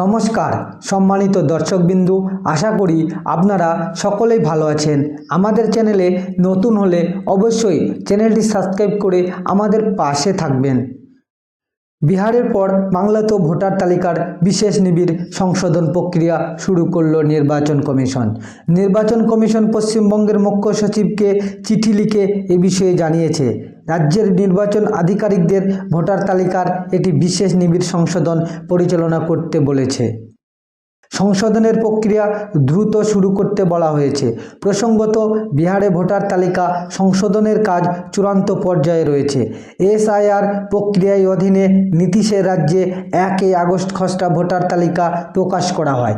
নমস্কার, সম্মানিত দর্শকবিন্দু, আশা করি আপনারা সকলেই ভালো আছেন। আমাদের চ্যানেলে নতুন হলে অবশ্যই চ্যানেলটি সাবস্ক্রাইব করে আমাদের পাশে থাকবেন। বিহারের পর বাংলাতেও ভোটার তালিকার বিশেষ নিবিড় সংশোধন প্রক্রিয়া শুরু করল নির্বাচন কমিশন। নির্বাচন কমিশন পশ্চিমবঙ্গের মুখ্য সচিবকে চিঠি লিখে এ বিষয়ে জানিয়েছে, রাজ্যের নির্বাচন আধিকারিকদের ভোটার তালিকার একটি বিশেষ নিবিড় সংশোধন পরিচালনা করতে বলেছে। সংশোধনের প্রক্রিয়া দ্রুত শুরু করতে বলা হয়েছে। প্রসঙ্গত, বিহারে ভোটার তালিকা সংশোধনের কাজ চূড়ান্ত পর্যায়ে রয়েছে। এসআইআর প্রক্রিয়ায় অধীনে নীতিশের রাজ্যে একই আগস্ট খসড়া ভোটার তালিকা প্রকাশ করা হয়।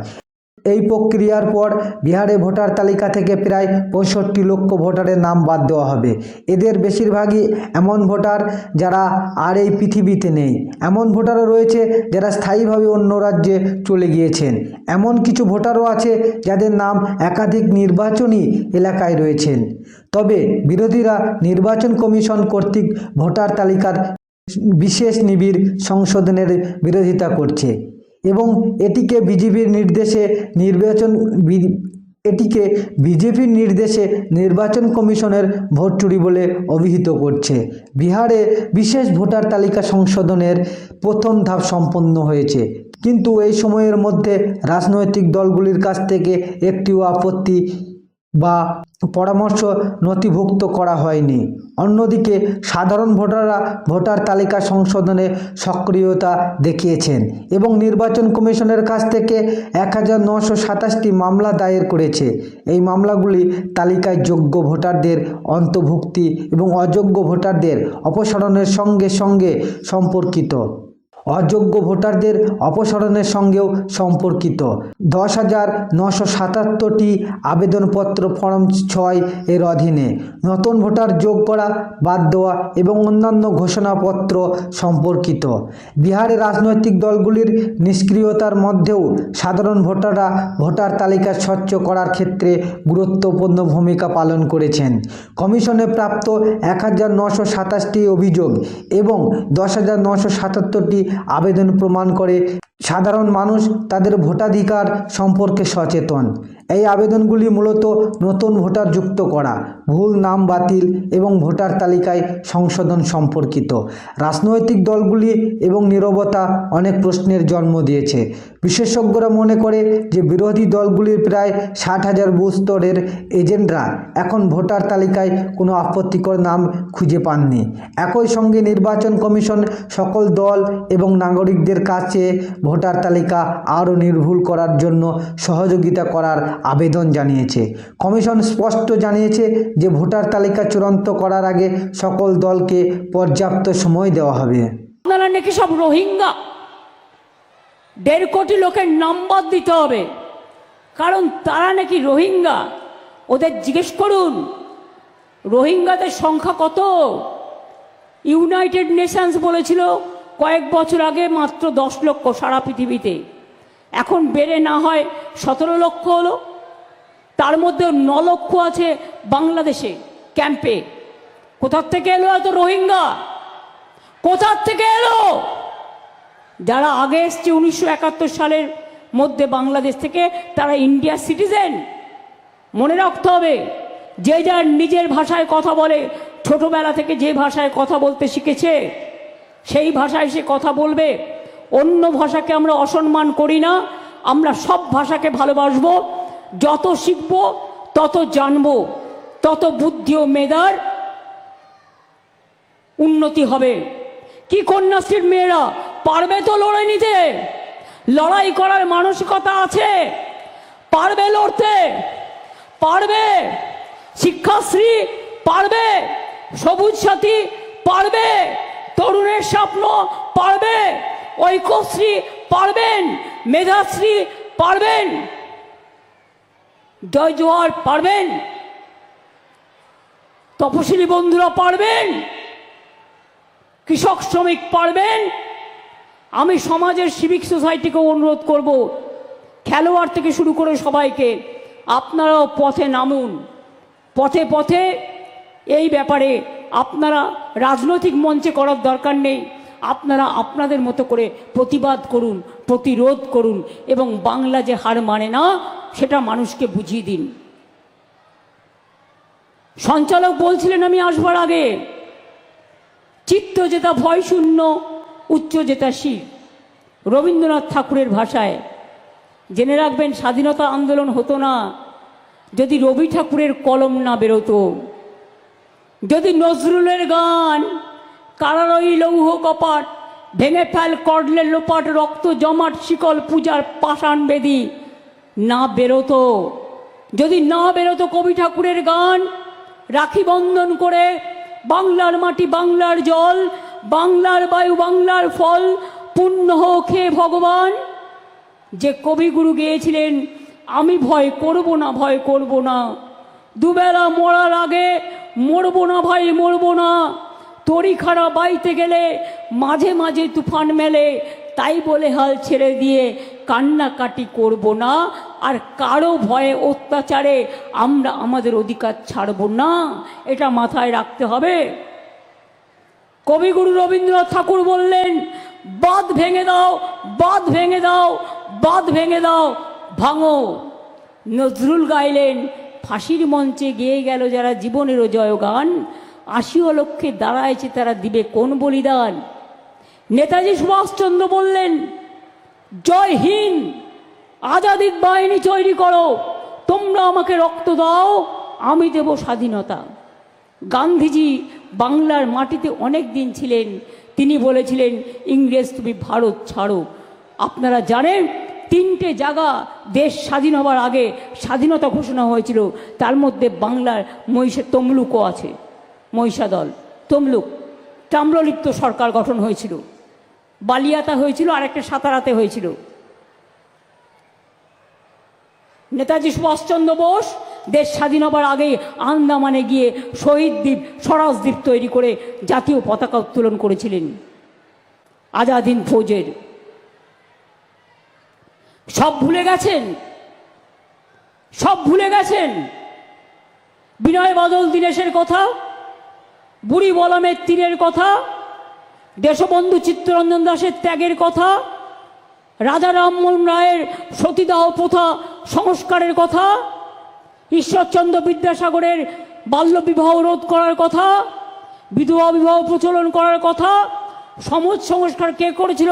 এই প্রক্রিয়ার পর বিহারে ভোটার তালিকা থেকে প্রায় পঁয়ষট্টি লক্ষ ভোটারের নাম বাদ দেওয়া হবে। এদের বেশিরভাগই এমন ভোটার যারা আর এই পৃথিবীতে নেই। এমন ভোটারও রয়েছে যারা স্থায়ীভাবে অন্য রাজ্যে চলে গিয়েছেন। এমন কিছু ভোটারও আছে যাদের নাম একাধিক নির্বাচনী এলাকায় রয়েছেন। তবে বিরোধীরা নির্বাচন কমিশন কর্তৃক ভোটার তালিকার বিশেষ নিবিড় সংশোধনের বিরোধিতা করছে। এবং এটিকে বিজেপির নির্দেশে নির্বাচন এটিকে বিজেপির নির্দেশে নির্বাচন কমিশনের ভোট চুরি বলে অভিহিত করছে। বিহারে বিশেষ ভোটার তালিকা সংশোধনের প্রথম ধাপ সম্পন্ন হয়েছে। কিন্তু এই সময়ের মধ্যে রাজনৈতিক দলগুলির কাছ থেকে একটিও আপত্তি বা পরামর্শ নথিভুক্ত করা হয়নি। অন্যদিকে, সাধারণ ভোটাররা ভোটার তালিকা সংশোধনে সক্রিয়তা দেখিয়েছেন এবং নির্বাচন কমিশনের কাছ থেকে এক হাজার নশো সাতাশটি মামলা দায়ের করেছে। এই মামলাগুলি তালিকায় যোগ্য ভোটারদের অন্তর্ভুক্তি এবং অযোগ্য ভোটারদের অপসারণের সঙ্গে সঙ্গে সম্পর্কিত। অযোগ্য ভোটারদের অপসারণের সঙ্গেও সম্পর্কিত। দশ হাজার নশো সাতাত্তরটি আবেদনপত্র ফর্ম ছয় এর অধীনে নতুন ভোটার যোগ করা বাদ দেওয়া এবং অন্যান্য ঘোষণাপত্র সম্পর্কিত। বিহারে রাজনৈতিক দলগুলির নিষ্ক্রিয়তার মধ্যেও সাধারণ ভোটাররা ভোটার তালিকা স্বচ্ছ করার ক্ষেত্রে গুরুত্বপূর্ণ ভূমিকা পালন করেছেন। কমিশনে প্রাপ্ত এক হাজার নশো সাতাশটি অভিযোগ এবং দশ হাজার নশো সাতাত্তরটি আবেদন প্রমাণ করে। সাধারণ মানুষ তাদের ভোটাধিকার সম্পর্কে সচেতন। এই আবেদনগুলি মূলত নতুন ভোটার যুক্ত করা, ভুল নাম বাতিল এবং ভোটার তালিকায় সংশোধন সম্পর্কিত। রাজনৈতিক দলগুলি এবং নীরবতা অনেক প্রশ্নের জন্ম দিয়েছে। বিশেষজ্ঞরা মনে করে যে বিরোধী দলগুলির প্রায় ষাট হাজার বুথ স্তরের এজেন্টরা এখন ভোটার তালিকায় কোনো আপত্তিকর নাম খুঁজে পাননি। একই সঙ্গে নির্বাচন কমিশন সকল দল এবং নাগরিকদের কাছে ভোটার তালিকা আরও নির্ভুল করার জন্য সহযোগিতা করার আবেদন জানিয়েছে। কমিশন স্পষ্ট জানিয়েছে যে ভোটার তালিকা চূড়ান্ত করার আগে সকল দলকে পর্যাপ্ত সময় দেওয়া হবে। আপনারা নাকি সব রোহিঙ্গা? দেড় কোটি লোকের নম্বর দিতে হবে। কারণ তারা নাকি রোহিঙ্গা। ওদের জিজ্ঞেস করুন, রোহিঙ্গাদের সংখ্যা কত? ইউনাইটেড নেশনস বলেছিল, কয়েক বছর আগে মাত্র দশ লক্ষ সারা পৃথিবীতে। এখন বেড়ে না হয় সতেরো লক্ষ হলো। তার মধ্যে ন লক্ষ আছে বাংলাদেশে ক্যাম্পে। কোথার থেকে এলো এত রোহিঙ্গা? কোথার থেকে এলো? যারা আগে এসছে উনিশশো একাত্তর সালের মধ্যে বাংলাদেশ থেকে, তারা ইন্ডিয়ার সিটিজেন। মনে রাখতে হবে, যে যার নিজের ভাষায় কথা বলে, ছোটবেলা থেকে যে ভাষায় কথা বলতে শিখেছে, সেই ভাষায় সে কথা বলবে। অন্য ভাষাকে আমরা অসম্মান করি না, আমরা সব ভাষাকে ভালোবাসবো। যত শিখব, তত জানব, তত বুদ্ধি ও মেধার উন্নতি হবে। কি কন্যাশ্রীর মেয়েরা, পারবে তো লড়াই নিতে? লড়াই করার মানসিকতা আছে? পারবে লড়তে? পারবে? শিক্ষাশ্রী পারবে? সবুজ সাথী পারবে? তরুণের স্বপ্ন পারবে? ঐক্যশ্রী পারবেন, মেধাশ্রী পারবেন জয় জোয়ার পারবেন, তপশিলি বন্ধুরা পারবেন, কৃষক শ্রমিক পারবেন। আমি সমাজের সিভিক সোসাইটিকে অনুরোধ করব, খেলোয়াড় থেকে শুরু করে সবাইকে আপনারাও পথে নামুন। পথে পথে এই ব্যাপারে আপনারা রাজনৈতিক মঞ্চে করার দরকার নেই। আপনারা আপনাদের মতো করে প্রতিবাদ করুন, প্রতিরোধ করুন এবং বাংলা যে হার মানে না, সেটা মানুষকে বুঝিয়ে দিন। সঞ্চালক বলছিলেন, আমি আসবার আগে চিত্ত যেটা ভয় শূন্য উচ্চ যেটা শির। রবীন্দ্রনাথ ঠাকুরের ভাষায়, জেনে রাখবেন, স্বাধীনতা আন্দোলন হতো না, যদি রবি ঠাকুরের কলম না বেরোতো, যদি নজরুলের গান কারারই লৌহ কপাট ভেঙে ফেল কডলের লোপাট, রক্ত জমাট, শিকল পূজার পাষাণ বেদি। না বেরোতো। যদি না বেরোতো কবি ঠাকুরের গান, রাখি বন্ধন করে বাংলার মাটি বাংলার জল, বাংলার বায়ু বাংলার ফল, পুণ্য হোক হে ভগবান। যে কবিগুরু গেয়েছিলেন, আমি ভয় করব না, ভয় করব না। দুবেলা মরার আগে মরবো না ভাই, মরবো না। তরি খাড়া বাইতে গেলে মাঝে মাঝে তুফান মেলে, তাই বলে হাল ছেড়ে দিয়ে কান্নাকাটি করব না। আর কারও ভয়ে অত্যাচারে আমরা আমাদের অধিকার ছাড়ব না। এটা মাথায় রাখতে হবে। কবিগুরু রবীন্দ্রনাথ ঠাকুর বললেন, বাঁধ ভেঙে দাও, বাঁধ ভেঙে দাও, বাঁধ ভেঙে দাও, ভাঙো। নজরুল গাইলেন, ফাঁসির মঞ্চে গেয়ে গেল যারা জীবনেরও জয়গান। আশিও লক্ষ্যে দাঁড়াইছে তারা দিবে কোন বলিদান? নেতাজি সুভাষচন্দ্র বললেন, জয় হিন্দ, আজাদির বাহিনী তৈরি করো, তোমরা আমাকে রক্ত দাও, আমি দেব স্বাধীনতা। গান্ধীজি বাংলার মাটিতে অনেক দিন ছিলেন। তিনি বলেছিলেন, ইংরেজ তুমি ভারত ছাড়ো। আপনারা জানেন, তিনটে জায়গা দেশ স্বাধীন হওয়ার আগে স্বাধীনতা ঘোষণা হয়েছিল। তার মধ্যে বাংলার মহিষের তমলুকও আছে। মহিষাদল, তমলুক। তাম্রলিপ্ত সরকার গঠন হয়েছিল। বালিয়াতা হয়েছিল আর একটা সাতারাতে হয়েছিল। নেতাজি সুভাষচন্দ্র বোস দেশ স্বাধীন হবার আগে আন্দামানে গিয়ে শহীদ দ্বীপ, স্বরাজ দ্বীপ তৈরি করে জাতীয় পতাকা উত্তোলন করেছিলেন। আজাদিন ফৌজের। সব ভুলে গেছেন? সব ভুলে গেছেন? বিনয় বাদল, দীনেশের কথা? বুড়ি বলমের তীরের কথা, দেশবন্ধু চিত্তরঞ্জন দাসের ত্যাগের কথা, রাজা রামমোহন রায়ের সতীদাহ প্রথা সংস্কারের কথা, ঈশ্বরচন্দ্র বিদ্যাসাগরের বাল্যবিবাহ রোধ করার কথা, বিধবা বিবাহ প্রচলন করার কথা, সমাজ সংস্কার কে করেছিল?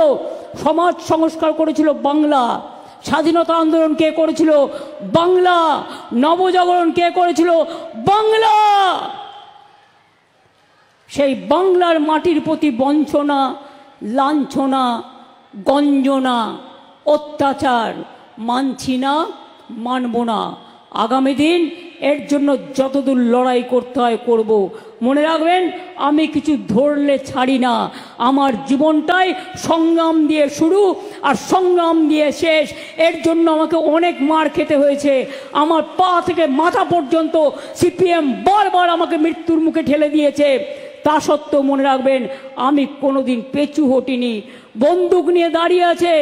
সমাজ সংস্কার করেছিল বাংলা। স্বাধীনতা আন্দোলন কে করেছিল? বাংলা। নবজাগরণ কে করেছিল? বাংলা! সেই বাংলার মাটির প্রতি বঞ্চনা, লাঞ্ছনা, গঞ্জনা, অত্যাচার মানছি না, মানব না। আগামী দিন এর জন্য যতদূর লড়াই করতে হয়, করব। মনে রাখবেন, আমি কিছু ধরলে ছাড়ি না। আমার জীবনটাই সংগ্রাম দিয়ে শুরু আর সংগ্রাম দিয়ে শেষ। এর জন্য আমাকে অনেক মার খেতে হয়েছে। আমার পা থেকে মাথা পর্যন্ত সিপিএম বারবার আমাকে মৃত্যুর মুখে ঠেলে দিয়েছে। তা সত্ত্বেও মনে রাখবেন, আমি কোনোদিন পেঁচু হটিনি। বন্দুক নিয়ে দাঁড়িয়ে আছে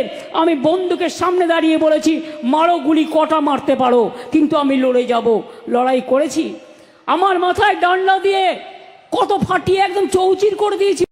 আমি বন্দুকের সামনে দাঁড়িয়ে বলেছি, মারো গুলি, কটা মারতে পারো, কিন্তু আমি লড়ে যাব। লড়াই করেছি। আমার মাথায় ডান্ডা দিয়ে কত ফাটিয়ে একদম চৌচির করে দিয়েছি।